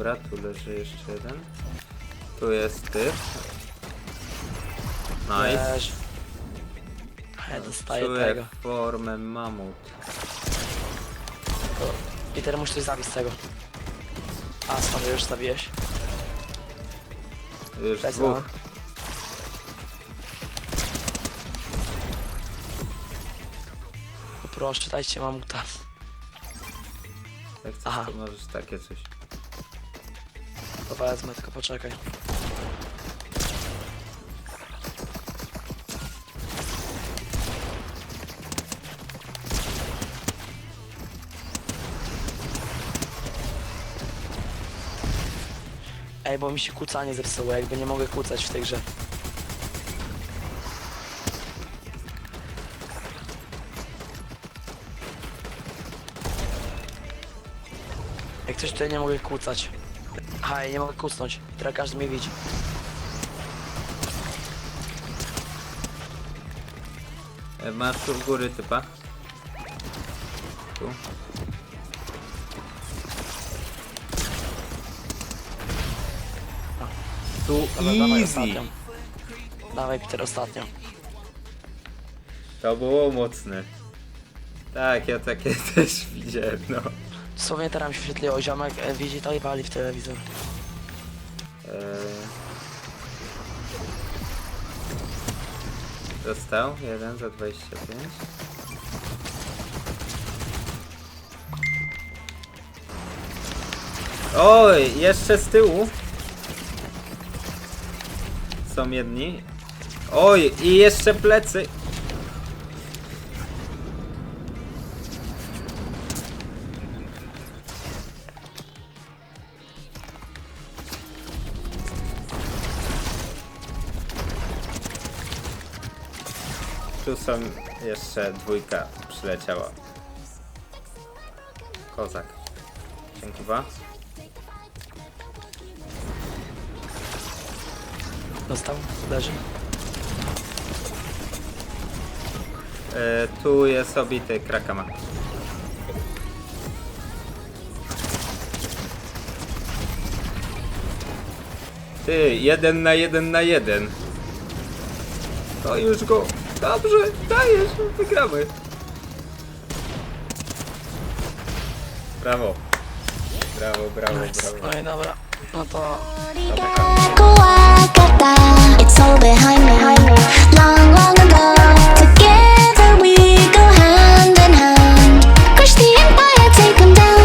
Dobra, tu leży jeszcze jeden. Tu jest ty. Nice. A Ja dostaję Czuję tego. formę mamut. Peter, musisz coś zabić z tego. A, skąd już zabiłeś? Już Lecę, dwóch. Proszę, dajcie mamuta. Jak chcesz, Aha. to możesz takie coś. To wezmę, tylko poczekaj. Ej, bo mi się kłócanie zepsuło, jakby nie mogę kłócać w tej grze. Jak coś tutaj nie mogę kłócać. Aha, ja nie mogę kucnąć. Teraz każdy mnie widzi. E, Masz tu w góry typa. Tu. Tu Dobra, dawaj easy. ostatnią. Dawaj Peter ostatnią. To było mocne. Tak, ja takie też widziałem, no. Dosłownie teraz mi się wyświetliło, ziomek e, widzi to i wali w telewizor. Eee... Dostał? Jeden za 25. Oj, jeszcze z tyłu. Są jedni. Oj, i jeszcze plecy. Tu są jeszcze dwójka przyleciała. Kozak. Dziękuję. Dostał? Leży? E, tu jest obity krakama. Ty, jeden na jeden na jeden. To już go. Dobrze, dajesz, wygramy. Brawo. Brawo, brawo, brawo. No dobra, no to... Dobra.